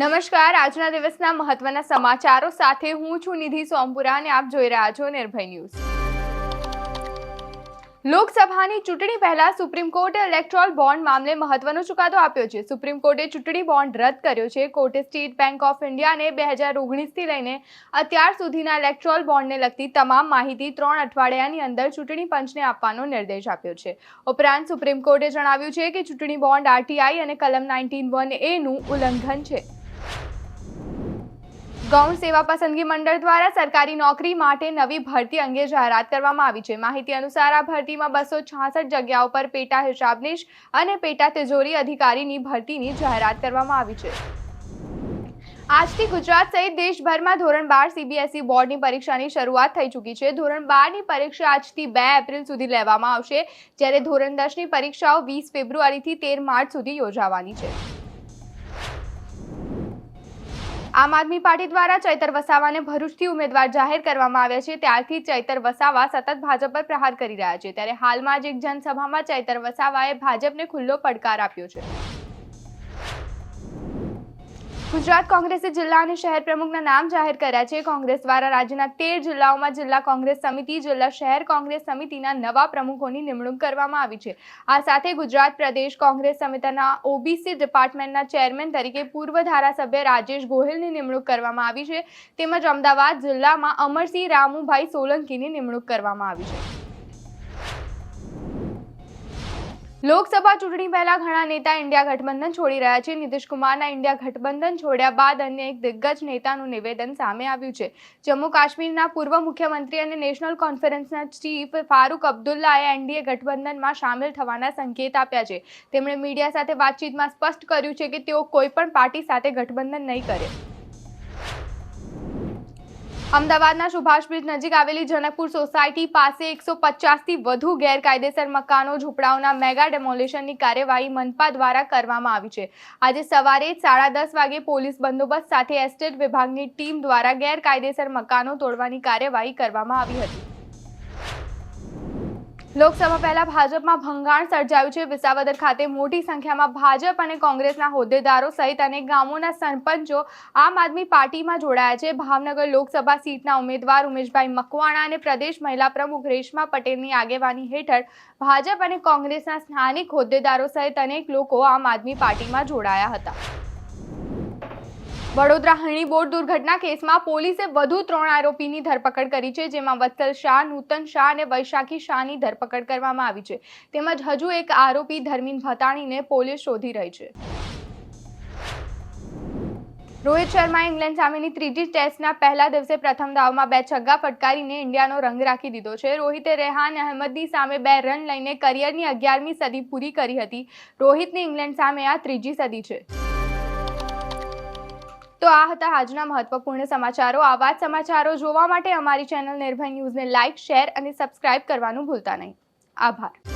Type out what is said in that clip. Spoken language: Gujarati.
નમસ્કાર. આજના દિવસના મહત્વના સમાચારો સાથે હું છું નિધિ સોમપુરા અને આપ જોઈ રહ્યા છો નિર્ભય ન્યૂઝ. લોકસભાની ચૂંટણી પહેલા સુપ્રીમ કોર્ટે ઇલેક્ટ્રોલ બોન્ડ મામલે મહત્વનો ચુકાદો આપ્યો છે. સુપ્રીમ કોર્ટે ચૂંટણી બોન્ડ રદ કર્યો છે. કોર્ટે સ્ટેટ બેંક ઓફ ઇન્ડિયાને બે હજાર ઓગણીસથી લઈને અત્યાર સુધીના ઇલેક્ટ્રોલ બોન્ડને લગતી તમામ માહિતી ત્રણ અઠવાડિયાની અંદર ચૂંટણી પંચને આપવાનો નિર્દેશ આપ્યો છે. ઉપરાંત સુપ્રીમ કોર્ટે જણાવ્યું છે કે ચૂંટણી બોન્ડ આરટીઆઈ અને કલમ નાઇન્ટીન વન એનું ઉલ્લંઘન છે. ગૌણ સેવા પસંદગી મંડળ દ્વારા સરકારી નોકરી માટે નવી ભરતી અંગે જાહેરાત કરવામાં આવી છે. માહિતી અનુસાર આ ભરતીમાં બસો છાસઠ જગ્યાઓ પર પેટા હિસાબનીશ અને પેટા તિજોરી અધિકારીની ભરતીની જાહેરાત કરવામાં આવી છે. આજથી ગુજરાત સહિત દેશભરમાં ધોરણ બાર સીબીએસઈ બોર્ડની પરીક્ષાની શરૂઆત થઈ ચૂકી છે. ધોરણ બારની પરીક્ષા આજથી બે એપ્રિલ સુધી લેવામાં આવશે, જ્યારે ધોરણ દસની પરીક્ષાઓ વીસ ફેબ્રુઆરીથી તેર માર્ચ સુધી યોજાવાની છે. આમ આદમી પાર્ટી દ્વારા ચૈતર વસાવાને ભરૂચથી ઉમેદવાર જાહેર કરવામાં આવ્યા છે. ત્યારથી ચૈતર વસાવા સતત ભાજપ પર પ્રહાર કરી રહ્યા છે. ત્યારે હાલમાં જ એક જનસભામાં ચૈતર વસાવાએ ભાજપને ખુલ્લો પડકાર આપ્યો છે. ગુજરાત કોંગ્રેસે જિલ્લા અને શહેર પ્રમુખના નામ જાહેર કર્યા છે. કોંગ્રેસ દ્વારા રાજ્યના તેર જિલ્લાઓમાં જિલ્લા કોંગ્રેસ સમિતિ, જિલ્લા શહેર કોંગ્રેસ સમિતિના નવા પ્રમુખોની નિમણૂક કરવામાં આવી છે. આ સાથે ગુજરાત પ્રદેશ કોંગ્રેસ સમિતિના ઓબીસી ડિપાર્ટમેન્ટના ચેરમેન તરીકે પૂર્વ ધારાસભ્ય રાજેશ ગોહિલની નિમણૂક કરવામાં આવી છે. તેમજ અમદાવાદ જિલ્લામાં અમરસિંહ રામુભાઈ સોલંકીની નિમણૂક કરવામાં આવી છે. લોકસભા ચૂંટણી પહેલા ઘણા નેતા ઇન્ડિયા ગઠબંધન છોડી રહ્યા છે. નીતિશ કુમારના ઇન્ડિયા ગઠબંધન છોડ્યા બાદ અન્ય એક દિગ્ગજ નેતાનું નિવેદન સામે આવ્યું છે. જમ્મુ કાશ્મીરના પૂર્વ મુખ્યમંત્રી અને નેશનલ કોન્ફરન્સના ચીફ ફારૂક અબ્દુલ્લાએ એનડીએ ગઠબંધનમાં સામેલ થવાના સંકેત આપ્યા છે. તેમણે મીડિયા સાથે વાતચીતમાં સ્પષ્ટ કર્યું છે કે તેઓ કોઈ પણ પાર્ટી સાથે ગઠબંધન નહીં કરે. અમદાવાદના સુભાષ બ્રિજ નજીક આવેલી જનકપુર સોસાયટી પાસે એકસો પચાસથી વધુ ગેરકાયદેસર મકાનો, ઝૂંપડાઓના મેગા ડેમોલિશનની કાર્યવાહી મનપા દ્વારા કરવામાં આવી છે. આજે સવારે સાડા દસ વાગે પોલીસ બંદોબસ્ત સાથે એસ્ટેટ વિભાગની ટીમ દ્વારા ગેરકાયદેસર મકાનો તોડવાની કાર્યવાહી કરવામાં આવી હતી. લોકસભા પહેલા ભાજપમાં ભંગાણ સર્જાયું છે. વિસાવદર ખાતે મોટી સંખ્યામાં ભાજપ અને કોંગ્રેસના હોદ્દેદારો સહિત અનેક ગામોના સરપંચો આમ આદમી પાર્ટીમાં જોડાયા છે. ભાવનગર લોકસભા સીટના ઉમેદવાર ઉમેશભાઈ મકવાણા અને પ્રદેશ મહિલા પ્રમુખ રેશમા પટેલની આગેવાની હેઠળ ભાજપ અને કોંગ્રેસના સ્થાનિક હોદ્દેદારો સહિત અનેક લોકો આમ આદમી પાર્ટીમાં જોડાયા હતા. વડોદરા હણી બોટ દુર્ઘટના કેસમાં પોલીસે વધુ ત્રણ આરોપીની ધરપકડ કરી છે, જેમાં વત્સલ શાહ, નૂતન શાહ અને વૈશાખી શાહની ધરપકડ કરવામાં આવી છે. તેમજ હજુ એક આરોપી ધર્મીન ભતાણીને પોલીસ શોધી રહી છે. રોહિત શર્મા ઇંગ્લેન્ડ સામેની ત્રીજી ટેસ્ટના પહેલા દિવસે પ્રથમ દાવમાં બે છગ્ગા ફટકારીને ઇન્ડિયાનો રંગ રાખી દીધો છે. રોહિતે રેહાન અહેમદની સામે બે રન લઈને કરિયરની અગિયારમી સદી પૂરી કરી હતી. રોહિતની ઇંગ્લેન્ડ સામે આ ત્રીજી સદી છે. તો આ હતા આજના મહત્વપૂર્ણ સમાચારો. આવા જ સમાચારો જોવા માટે અમારી ચેનલ નિર્ભય ન્યૂઝને લાઇક શેર અને સબસ્ક્રાઇબ કરવાનું ભૂલતા નહીં. આભાર.